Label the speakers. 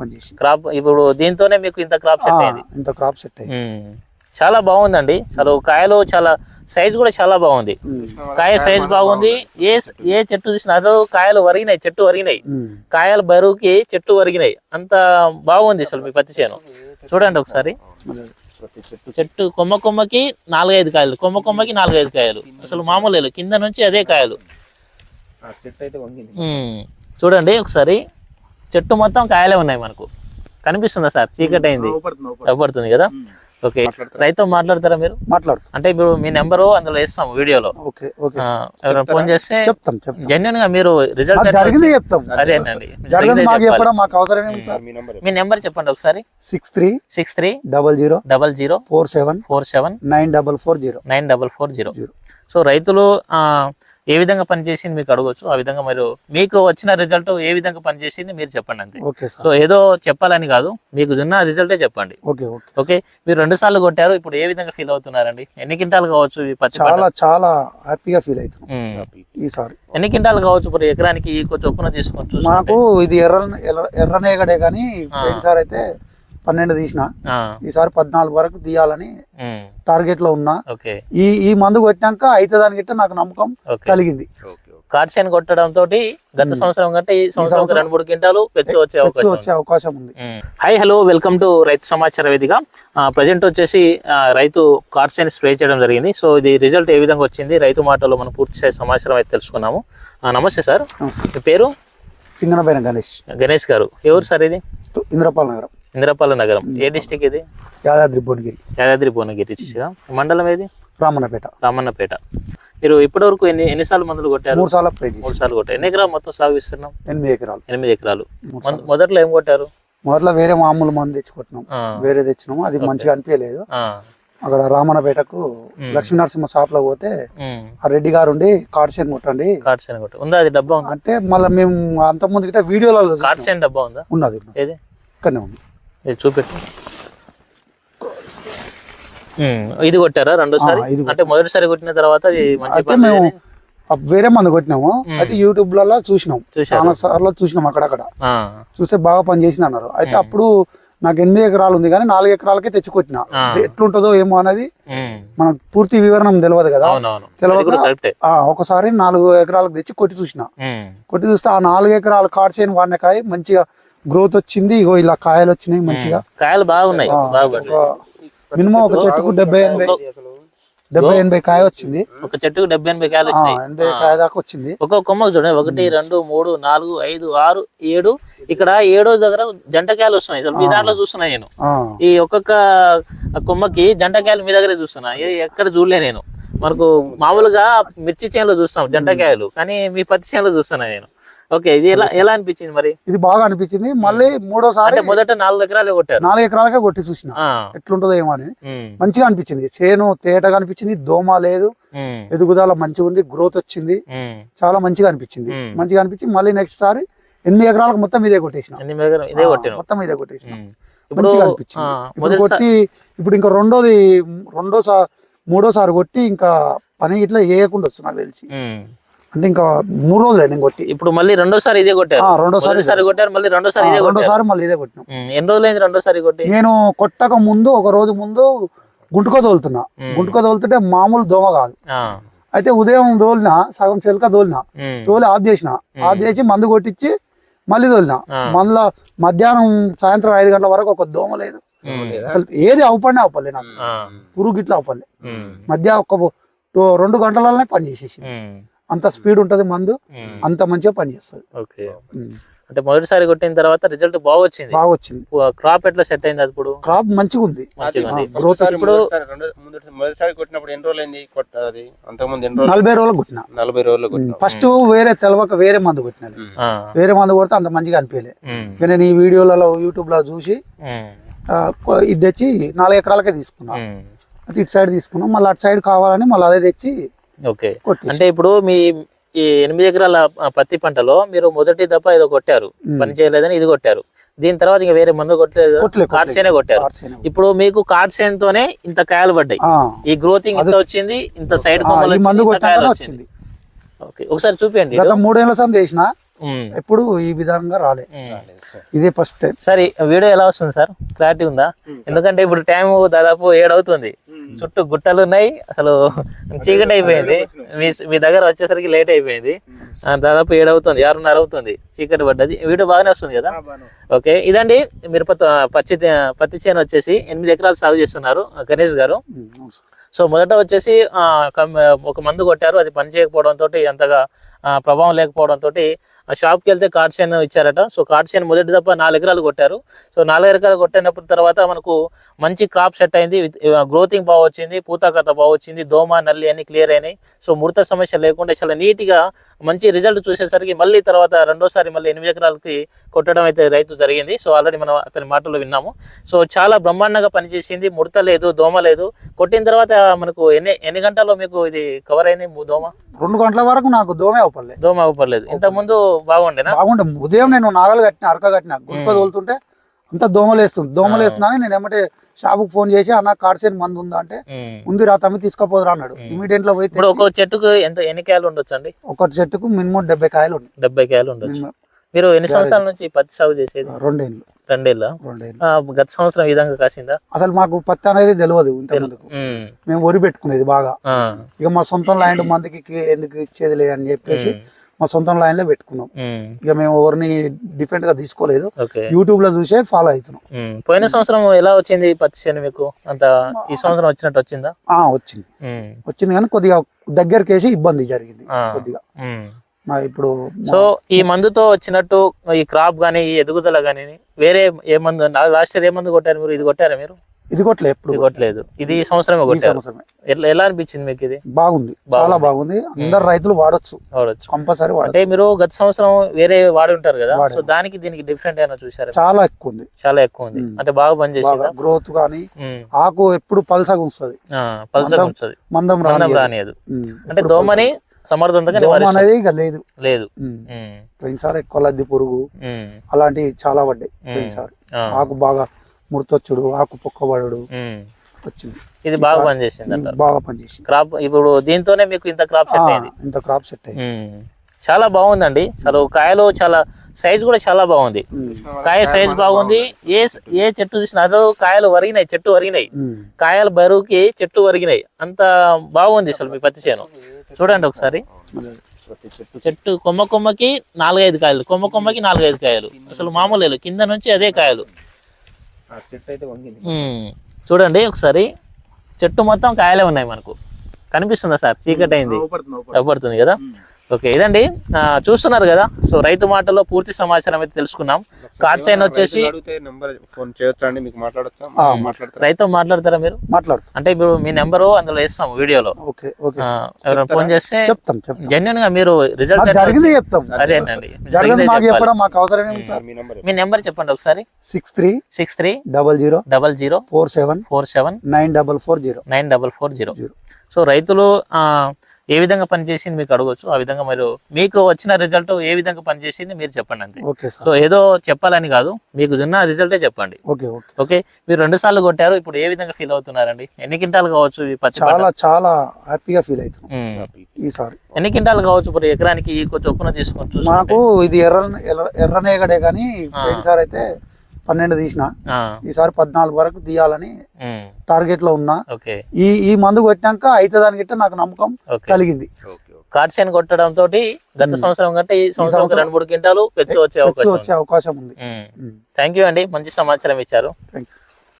Speaker 1: పనిచేసింది.
Speaker 2: క్రాప్ ఇప్పుడు దీంతోనే మీకు ఇంత క్రాప్ సెట్ అయింది
Speaker 1: ఇంత క్రాప్ సెట్ అయింది.
Speaker 2: చాలా బాగుందండి. అసలు కాయలు చాలా సైజ్ కూడా చాలా బాగుంది. కాయ సైజ్ బాగుంది. ఏ ఏ చెట్టు చూసినా అదో కాయలు వరిగినాయి చెట్టు వరిగినాయి. కాయలు బరువుకి చెట్టు వరిగినాయి. అంత బాగుంది అసలు మీ పత్తి చేను. చూడండి ఒకసారి. చెట్టు కొమ్మ కొమ్మకి నాలుగైదు కాయలు కొమ్మ కొమ్మకి నాలుగైదు కాయలు. అసలు మామూలు. కింద నుంచి అదే కాయలు.
Speaker 3: చెట్టు అయితే వంగింది.
Speaker 2: ఉమ్. చూడండి ఒకసారి. చెట్టు మొత్తం కాయలే ఉన్నాయి మనకు. కనిపిస్తుందా సార్? చీకటి అయింది అవపడుతుంది కదా? ఓకే. రైతు మాట్లాడతారా మీరు?
Speaker 1: మాట్లాడు
Speaker 2: అంటే ఇప్పుడు మీ నెంబరు అందులో వేస్తాం వీడియోలో.
Speaker 1: Okay okay.
Speaker 2: ఆ, ఎవరైనా ఫోన్ చేస్తే
Speaker 1: చెప్తాం
Speaker 2: జెన్యున్గా మీరు రిజల్ట్
Speaker 1: జరిగింది చెప్తాం.
Speaker 2: అదేనండి
Speaker 3: మీ నంబర్
Speaker 2: మీ నెంబర్ చెప్పండి ఒకసారి.
Speaker 1: Six three
Speaker 2: six three
Speaker 1: double zero
Speaker 2: double zero
Speaker 1: four seven
Speaker 2: four seven
Speaker 1: nine double four zero
Speaker 2: nine double four zero.
Speaker 1: Zero.
Speaker 2: So రైతులు ఆ, ఏ విధంగా పనిచేసింది మీకు అడగొచ్చు. ఆ విధంగా మీరు మీకు వచ్చిన రిజల్ట్ ఏ విధంగా పనిచేసింది మీరు చెప్పండి అంతే.
Speaker 1: Okay sir.
Speaker 2: సో ఏదో చెప్పాలని కాదు మీకు ఉన్న రిజల్టే చెప్పండి.
Speaker 1: Okay okay.
Speaker 2: ఓకే? మీరు రెండు సార్లు కొట్టారు ఇప్పుడు ఏ విధంగా ఫీల్ అవుతున్నారండి? ఎన్ని క్వింటాలు కావచ్చు?
Speaker 1: చాలా చాలా హ్యాపీగా ఫీల్ అవుతున్నాం
Speaker 2: ఉమ్.
Speaker 1: ఈసారి
Speaker 2: ఎన్ని క్వింటాలు కావచ్చు ఇప్పుడు ఎకరానికి కొంచెం చొప్పున తీసుకొని చూసుకుంటే?
Speaker 1: మాకు ఇది ఎర్ర ఎర్ర- ఎర్రనేగడే కానీ పోయినసారి అయితే పన్నెండు తీసిన ఈసారి పద్నాలుగు వరకు తీయాలని టార్గెట్లో ఉన్నా. ఈ ఈ మందు కొట్టినాక అవుతుందని గిట్ట నాకు నమ్మకం కలిగింది.
Speaker 2: కార్డ్సైన్ కొట్టడం తోటి గత సంవత్సరం కంటే ఈ సంవత్సరం రెండు మూడు క్వింటాలు పెచ్చు వచ్చే
Speaker 1: వచ్చి
Speaker 2: అవకాశం
Speaker 1: ఉంది.
Speaker 2: హాయ్ హలో వెల్కమ్ టు రైతు సమాచార వేదిక. ప్రజెంట్ వచ్చేసి రైతు కార్డ్సైన్ స్ప్రే చేయడం జరిగింది. సో ఇది రిజల్ట్ ఏ విధంగా వచ్చింది? రైతు మాటలో మనం పూర్తి సమాచారం అయితే తెలుసుకున్నాము. నమస్తే సార్. మీ పేరు?
Speaker 1: సింగనపైన గణేష్.
Speaker 2: గణేష్ గారు. ఎవరు సార్ ఇది?
Speaker 1: ఇంద్రపాల్ నగరం.
Speaker 2: ఇంద్రపాల నగరం. ఏ డిస్టిక్ ఇది?
Speaker 1: యాదాద్రి భువనగిరి.
Speaker 2: యాదాద్రి భువనగిరి ఆ? మండలం ఏది?
Speaker 1: రామన్నపేట.
Speaker 2: రామన్నపేట. మీరు ఇప్పటివరకు ఎన్ని ఎన్నిసార్లు మందులు కొట్టారు?
Speaker 1: మూడు సార్లు
Speaker 2: మూడు సార్లు కొట్టారు. ఎన్ని ఎకరాలు మొత్తం సాగు ఇస్తున్నాం
Speaker 1: ఎనిమిది ఎకరాలు.
Speaker 2: ఎనిమిది ఎకరాలు. మొద- మొదట్లో ఏం కొట్టారు?
Speaker 1: మొదట్లో వేరే మామూలు మందు తెచ్చుకుంటున్నాం. వేరే తెచ్చినాము. అది మంచిగా అనిపించలేదు. అక్కడ రామన్నపేటకు లక్ష్మీ నరసింహ షాప్లో పోతే ఆ రెడ్డి గారు ఉండి కార్డ్సైన్ కొట్టండి.
Speaker 2: కార్డ్స్ అని కొట్టారు ఉందా? అది డబ్బా
Speaker 1: అంటే మళ్ళీ మేము అంత ముందు గిట్ట వీడియోలలో చూసినాం.
Speaker 2: కార్డ్స్ అని డబ్బా ఉందా?
Speaker 1: ఉన్నది. ఇక్కడనే ఉంది.
Speaker 2: ఇది చూపెట్టు. ఇది కొట్టారా రెండోసారి? అంటే మొదటిసారి కొట్టిన తర్వాత అది మంచి
Speaker 1: మేము వేరే మందు కొట్టినాము. అయితే యూట్యూబ్లలో చూసినాం. చాలా సార్లు చూసినాం అక్కడక్కడ. చూస్తే బాగా పని చేసింది అన్నారు. అయితే అప్పుడు నాకు ఎనిమిది ఎకరాలు ఉంది కానీ నాలుగు ఎకరాలకే తెచ్చి కొట్టిన. ఎట్లుంటుందో ఏమో అనేది మనకు పూర్తి వివరణం తెలియదు కదా. తెలియక- ఆ, ఒకసారి నాలుగు ఎకరాలకు తెచ్చి కొట్టి చూసిన. కొట్టి చూస్తే ఆ నాలుగు ఎకరాల కార్డ్సైన్ వాడిన కాయ మంచిగా గ్రోత్ వచ్చింది ఇగో ఇలా కాయలు వచ్చినాయి మంచిగా.
Speaker 2: కాయలు బాగున్నాయి.
Speaker 1: ఒక మినిమం ఒక చెట్టుకు డెబ్బై ఎనభై డెబ్బై ఎనభై కాయ వచ్చింది.
Speaker 2: ఒక చెట్టుకు డెబ్బై ఎనభై కాయలు
Speaker 1: ఎనభై కాయ దాకా వచ్చింది.
Speaker 2: ఒక్కొక్క కొమ్మకు చూడండి ఒకటి రెండు మూడు నాలుగు ఐదు ఆరు ఏడు. ఇక్కడ ఏడో దగ్గర జంటకాయలు వస్తున్నాయి. మీ దాంట్లో చూస్తున్నా నేను. ఈ ఒక్కొక్క కొమ్మకి జంటకాయలు మీ దగ్గరే చూస్తున్నా. ఎక్కడ చూడలే నేను. మనకు మామూలుగా మిర్చి చేనులో చూస్తాం జంటకాయలు కానీ మీ పత్తి చేనులో చూస్తున్నా నేను. ఓకే ఇది ఎలా ఎలా అనిపించింది మరి?
Speaker 1: ఇది బాగా అనిపించింది. మళ్ళీ మూడోసారి
Speaker 2: మొదట నాలుగు ఎకరాలు కొట్టారు.
Speaker 1: నాలుగు ఎకరాలకే కొట్టి చూసిన. ఎట్లుంటుందో ఏమో అని.
Speaker 2: ఉమ్,
Speaker 1: మంచిగా అనిపించింది. చేను తేటగా అనిపించింది దోమ లేదు ఎదుగుదల మంచిగా ఉంది గ్రోత్ వచ్చింది. చాలా మంచిగా అనిపించింది. మంచిగా అనిపించి మళ్ళీ నెక్స్ట్ సారి ఎనిమిది ఎకరాలకు మొత్తం ఇదే కొట్టేసిన. మొత్తం ఇదే కొట్టేసిన. మంచిగా అనిపించింది. ఇప్పుడు కొట్టి ఇప్పుడు ఇంకా రెండోది రెండోసారి మూడోసారి కొట్టి ఇంకా పని ఇట్లా వేయకుండా వస్తుంది నాకు తెలిసి. అంటే ఇంకా మూడు రోజులు నేను కొట్టి.
Speaker 2: ఇప్పుడు మళ్ళీ రెండోసారి ఇదే కొట్టారు.
Speaker 1: రెండోసారి
Speaker 2: మొదటిసారి కొట్టారు మళ్ళీ రెండోసారి ఇదే
Speaker 1: రెండోసారి మళ్ళీ ఇదే కొట్టినాం.
Speaker 2: ఎన్ని రోజులైంది రెండోసారి కొట్టి?
Speaker 1: నేను కొట్టక ముందు ఒక రోజు ముందు గుంటుకో తోలుతున్నా. గుంటుకో తోలుతుంటే మామూలు దోమ కాదు. అయితే ఉదయం తోలిన సగం చెలక తోలిన తోలి ఆఫ్ చేసిన. ఆఫ్ చేసి మందు కొట్టించి మళ్ళీ తోలిన. మళ్ళా మధ్యాహ్నం సాయంత్రం ఐదు గంటల వరకు ఒక దోమ లేదు. అసలు ఏది అవపడినా అవపడలే నాకు. పురుగు గిట్లా అవపడలే. మధ్య ఒక రెండు గంటలలోనే పని చేసేసి అంత స్పీడ్ ఉంటది మందు అంత మంచిగా పని చేస్తుంది
Speaker 2: ఓకే అంటే మొదటిసారి కొట్టిన తర్వాత రిజల్ట్ బాగా వచ్చింది
Speaker 1: బాగా వచ్చింది
Speaker 2: క్రాప్ ఎట్లా సెట్ అయింది అప్పుడు
Speaker 1: క్రాప్ మంచిగా ఉంది. గ్రోత్
Speaker 2: ఇప్పుడు
Speaker 3: మొదటిసారి కొట్టినప్పుడు ఎన్ని రోజులు అయింది కొట్ట అది? అంతకుముందు ఎన్ని రోజులు?
Speaker 1: నలభై రోజులకు కొట్టిన.
Speaker 3: నలభై రోజులు కొట్టినాం.
Speaker 1: ఫస్ట్ వేరే తెలవక వేరే మందు కొట్టినది వేరే మందు కొడితే అంత మంచిగా అనిపించలే. ఇక నేను ఈ వీడియోలలో యూట్యూబ్లో చూసి ఇది తెచ్చి నాలుగు ఎకరాలకే తీసుకున్నా. ఇటు సైడ్ తీసుకున్నాం మళ్ళీ అటు సైడ్ కావాలని మళ్ళీ అదే తెచ్చి
Speaker 2: ఓకే. అంటే ఇప్పుడు మీ ఈ ఎనిమిది ఎకరాల పత్తి పంటలో మీరు మొదటి దప్ప ఏదో కొట్టారు. పని చేయలేదని ఇది కొట్టారు. దీని తర్వాత ఇంకా వేరే మందు కొట్టలేదు.
Speaker 1: కొట్టలే,
Speaker 2: కార్డ్సేనే కొట్టారు. ఇప్పుడు మీకు కార్డ్సేన్ తోనే ఇంత కాయలు పడ్డాయి. ఈ గ్రోతింగ్ ఇంత వచ్చింది ఇంత సైడ్
Speaker 1: మందు
Speaker 2: వచ్చింది, ఓకే. ఒకసారి చూపించండి
Speaker 1: గత మూడేళ్ళ సంది ఎప్పుడు ఈ విధంగా రాలే. ఇదే ఫస్ట్ టైం.
Speaker 2: సరే వీడియో ఎలా వస్తుంది సార్? క్లారిటీ ఉందా? ఎందుకంటే ఇప్పుడు టైం దాదాపు ఏడవుతుంది. చుట్టూ గుట్టలు ఉన్నాయి. అసలు చీకటి అయిపోయింది. మీ మీ దగ్గర వచ్చేసరికి లేట్ అయిపోయింది. ఆ, దాదాపు ఏడవుతుంది ఆరున్నర అవుతుంది చీకటి పడ్డది. వీడియో బాగానే వస్తుంది కదా? ఓకే ఇదండి. మీరు పచ్చి పత్తి చేను వచ్చేసి ఎనిమిది ఎకరాలు సాగు చేస్తున్నారు గణేష్ గారు. సో మొదట వచ్చేసి ఒక మందు కొట్టారు. అది పని చేయకపోవడంతో అంతగా ప్రభావం లేకపోవడంతో ఆ షాప్కి వెళ్తే కార్డ్సెన్ ఇచ్చారట. సో కార్డ్సెన్ మొదటి తప్ప నాలుగు ఎకరాలు కొట్టారు. సో నాలుగు ఎకరాలు కొట్టినప్పుడు తర్వాత మనకు మంచి క్రాప్ సెట్ అయింది. గ్రోతింగ్ uh, బాగా వచ్చింది. పూతాకత బాగా వచ్చింది. దోమ నల్లి అన్ని క్లియర్ అయినాయి. సో ముడత సమస్య లేకుండా చాలా నీట్గా మంచి రిజల్ట్ చూసేసరికి మళ్ళీ తర్వాత రెండోసారి మళ్ళీ ఎనిమిది ఎకరాలకి కొట్టడం అయితే రైతు జరిగింది. సో ఆల్రెడీ మనం అతని మాటలు విన్నాము. సో చాలా బ్రహ్మాండంగా పనిచేసింది. ముడత లేదు దోమ లేదు. కొట్టిన తర్వాత మనకు ఎన్ని ఎన్ని గంటల్లో మీకు ఇది కవర్ అయింది? దోమ?
Speaker 1: రెండు గంటల వరకు నాకు దోమే అవపడలే.
Speaker 2: దోమ అవ్వలేదు ఇంత ముందు బాగుండేనా
Speaker 1: బాగుండే. ఉదయం నేను నాగలు కట్టిన అరక కట్టిన గుంట తోలుతుంటే అంత దోమలేస్తుంది దోమలేస్తుందని నేను ఏమంటే షాపుకి ఫోన్ చేసి అన్న కార్సేన్ మందు ఉందా? అంటే. ఉంది రా తమ్మి తీసుకోపోదురా అన్నాడు. ఇమీడియట్లో పోయి
Speaker 2: ఒక చెట్టుకు ఎంత ఎన్ని కాయలు ఉండొచ్చు అండి
Speaker 1: ఒక చెట్టుకు మినిమం డెబ్బై కాయలు
Speaker 2: డెబ్బై కాయలు ఉండొచ్చు. మీరు ఎన్ని సంవత్సరాల నుంచి పత్తి సాగు చేసేది?
Speaker 1: రెండేళ్ళు.
Speaker 2: రెండేళ్ళ? గత సంవత్సరం విధంగా కాసిందా?
Speaker 1: అసలు మాకు పత్తి అనేది తెలియదు ఇంత ముందుకు
Speaker 2: ఉమ్.
Speaker 1: మేము వరి పెట్టుకునేది బాగా. ఇక మా సొంతం ల్యాండ్ మందికి ఎందుకు ఇచ్చేదిలే అని చెప్పేసి మా సొంతం ల్యాండ్లో పెట్టుకున్నాం. ఇక మేము ఎవరిని డిఫరెంట్గా తీసుకోలేదు. యూట్యూబ్లో చూసే ఫాలో అవుతున్నాం.
Speaker 2: పోయిన సంవత్సరం ఎలా వచ్చింది పత్తి చేను మీకు? అంత ఈ సంవత్సరం వచ్చినట్టు వచ్చిందా?
Speaker 1: ఆ వచ్చింది. వచ్చింది కానీ కొద్దిగా దగ్గరికి వేసి ఇబ్బంది జరిగింది. కొద్దిగా. ఇప్పుడు
Speaker 2: సో ఈ మందుతో వచ్చినట్టు ఈ క్రాప్ గానీ ఈ ఎదుగుదల గానీ వేరే ఏ మందు లాస్ట్ ఇయర్ ఏ మందు కొట్టారు మీరు? ఇది కొట్టారా మీరు?
Speaker 1: ఇది కొట్టలే ఎప్పుడు
Speaker 2: కొట్టలేదు. ఇది ఈ సంవత్సరమే కొట్టారు. ఎట్లా ఎలా అనిపించింది మీకు ఇది?
Speaker 1: బాగుంది. చాలా బాగుంది. అందరు రైతులు వాడొచ్చు.
Speaker 2: వాడచ్చు.
Speaker 1: కంపల్సరీ
Speaker 2: అంటే మీరు గత సంవత్సరం వేరే వాడి ఉంటారు కదా సో దానికి దీనికి డిఫరెంట్ అయినా చూసారా
Speaker 1: చాలా ఎక్కువ ఉంది.
Speaker 2: చాలా ఎక్కువ ఉంది. అంటే బాగా పనిచేసిందా
Speaker 1: గ్రోత్ కానీ. ఆకు ఎప్పుడు పల్సగా వస్తుంది
Speaker 2: పల్సర్ ఉంచదు
Speaker 1: మందం
Speaker 2: మందం
Speaker 1: రాని
Speaker 2: రానియదు. అంటే దోమని సమర్థవంతంగా నివారిస్తుంది
Speaker 1: అనేది ఇక లేదు.
Speaker 2: లేదు.
Speaker 1: పోయినసారి ఎక్కువ లద్ది పురుగు. అలాంటివి చాలా పడ్డాయి పోయినసారి.
Speaker 2: ఆ.
Speaker 1: ఆకు బాగా ముడతొచ్చుడు ఆకు పొక్కబడడు
Speaker 2: ఉమ్.
Speaker 1: వచ్చింది.
Speaker 2: ఇది బాగా పనిచేసింది
Speaker 1: బాగా పనిచేసింది.
Speaker 2: క్రాప్ ఇప్పుడు దీంతోనే మీకు ఇంత క్రాప్ సెట్ అయింది.
Speaker 1: ఇంత క్రాప్ సెట్ అయింది.
Speaker 2: చాలా బాగుందండి. అసలు కాయలు చాలా సైజ్ కూడా చాలా బాగుంది. కాయ సైజ్ బాగుంది. ఏ ఏ చెట్టు చూసినా అదో కాయలు వరిగినాయి చెట్టు వరిగినాయి. కాయల బరువుకి చెట్టు వరిగినాయి. అంత బాగుంది అసలు మీ పత్తి చేను. చూడండి ఒకసారి. చెట్టు. కొమ్మ కొమ్మకి నాలుగైదు కాయలు కొమ్మ కొమ్మకి నాలుగైదు కాయలు. అసలు మామూలు లేదు. కింద నుంచి అదే కాయలు.
Speaker 3: ఆ చెట్టు అయితే వంగింది.
Speaker 2: ఉమ్. చూడండి ఒకసారి. చెట్టు మొత్తం కాయలే ఉన్నాయి మనకు. కనిపిస్తుందా సార్? చీకటి అయింది అవపడుతుంది కదా? ఓకే ఇదండి. చూస్తున్నారు కదా సో రైతు మాటలో పూర్తి సమాచారం అయితే తెలుసుకున్నాం. వచ్చేసి
Speaker 3: మీకు మాట్లాడొచ్చా? మాట్లాడతారా?
Speaker 2: రైతు మాట్లాడతారా మీరు?
Speaker 1: మాట్లాడు
Speaker 2: అంటే ఇప్పుడు మీ నెంబరు అందులో వేస్తాం వీడియోలో.
Speaker 1: Okay okay.
Speaker 2: ఆ, ఎవరైనా ఫోన్ చేస్తే
Speaker 1: చెప్తాం చెప్తాం.
Speaker 2: జెన్యున్గా మీరు రిజల్ట్
Speaker 1: జరిగింది చెప్తాం.
Speaker 2: అదేనండి
Speaker 3: మీ నెంబర్
Speaker 2: మీ నెంబర్ చెప్పండి ఒకసారి.
Speaker 1: Six three
Speaker 2: six three
Speaker 1: double zero
Speaker 2: double zero
Speaker 1: four seven
Speaker 2: four seven
Speaker 1: nine double four zero
Speaker 2: nine double four zero. So రైతులు ఆ, ఏ విధంగా పనిచేసింది మీకు అడగొచ్చు. ఆ విధంగా మీరు మీకు వచ్చిన రిజల్ట్ ఏ విధంగా పనిచేసింది మీరు చెప్పండి అంతే.
Speaker 1: Okay sir.
Speaker 2: సో ఏదో చెప్పాలని కాదు మీకు ఉన్న రిజల్టే చెప్పండి.
Speaker 1: Okay okay
Speaker 2: okay? మీరు రెండు సార్లు కొట్టారు ఇప్పుడు ఏ విధంగా ఫీల్ అవుతున్నారండి? ఎన్ని క్వింటాలు కావచ్చు?
Speaker 1: చాలా చాలా హ్యాపీగా ఫీల్
Speaker 2: ఉమ్.
Speaker 1: ఈసారి
Speaker 2: ఎన్ని క్వింటాలు కావచ్చు ఇప్పుడు ఎకరానికి చొప్పున తీసుకొని చూసుకుంటే?
Speaker 1: మాకు ఇది ఎర్ర ఎర్ర- ఎర్రనేగడే కానీ పోయినసారి అయితే పన్నెండు తీసిన ఈసారి పద్నాలుగు వరకు తీయాలని. టార్గెట్లో ఉన్నా. ఈ ఈ మందు కొట్టినాక అవుతుందని గిట్ట నాకు నమ్మకం కలిగింది.
Speaker 2: కార్డ్సైన్ కొట్టడం తోటి గత సంవత్సరం కంటే ఈ సంవత్సరం రెండు మూడు క్వింటాలు వచ్చే అవకాశం
Speaker 1: ఉంది.
Speaker 2: థ్యాంక్ యూ అండి. మంచి సమాచారం ఇచ్చారు.